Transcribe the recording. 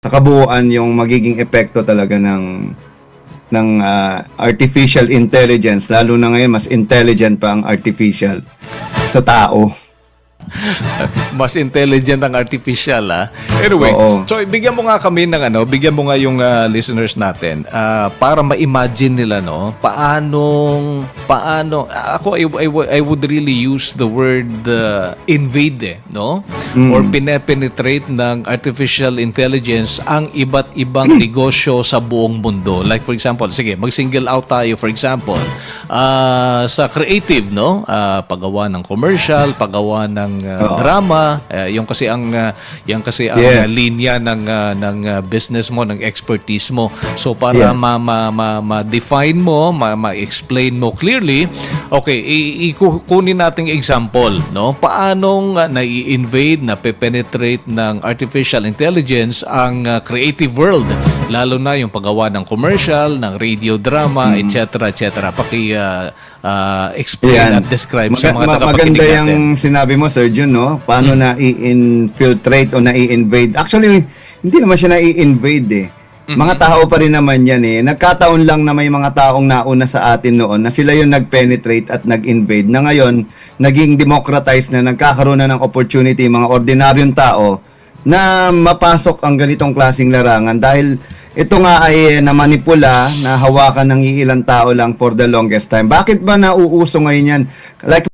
sa kabuuan yung magiging epekto talaga ng ng ah, artificial intelligence lalo na ngayon mas intelligent pa ang artificial sa tao. Mas intelligent ang artificial, ah. Anyway, Oo. so bigyan mo nga kami ng ano, bigyan mo nga yung ah, listeners natin ah, para ma-imagine nila, no, paanong, paano, ako, I, I, would- I would really use the word ah, invade, eh, no? Or pinepenetrate ng artificial intelligence ang iba't ibang negosyo sa buong mundo. Like for example, sige, mag-single out tayo for example, ah, sa creative, no? Ah, paggawa ng commercial, paggawa ng ah, drama, eh, yung kasi ang ah, yung kasi ang Yes. ah, linya ng ah, ng ah, business mo, ng expertise mo. So para Yes. ma, ma, ma, ma-define mo, ma, ma-explain mo clearly, okay, i- i- kunin nating example, no? Paanong ah, nai-invade, na penetrate ng artificial intelligence ang ah, creative world, lalo na yung paggawa ng commercial, ng radio drama, Mm. etc. etc. Paki ah, ah, explain at describe sa Maga- mga ma- tagapakinig maganda natin. yung sinabi mo, Sir Jun, no? Paano na i-infiltrate o na i-invade. Actually, hindi naman siya na i-invade eh. Mga tao pa rin naman yan eh. Nagkataon lang na may mga taong nauna sa atin noon na sila yung nag-penetrate at nag-invade na ngayon naging democratized na nagkakaroon na ng opportunity mga ordinaryong tao na mapasok ang ganitong klasing larangan dahil ito nga ay namanipula na hawakan ng iilang tao lang for the longest time. Bakit ba nauuso ngayon yan? Like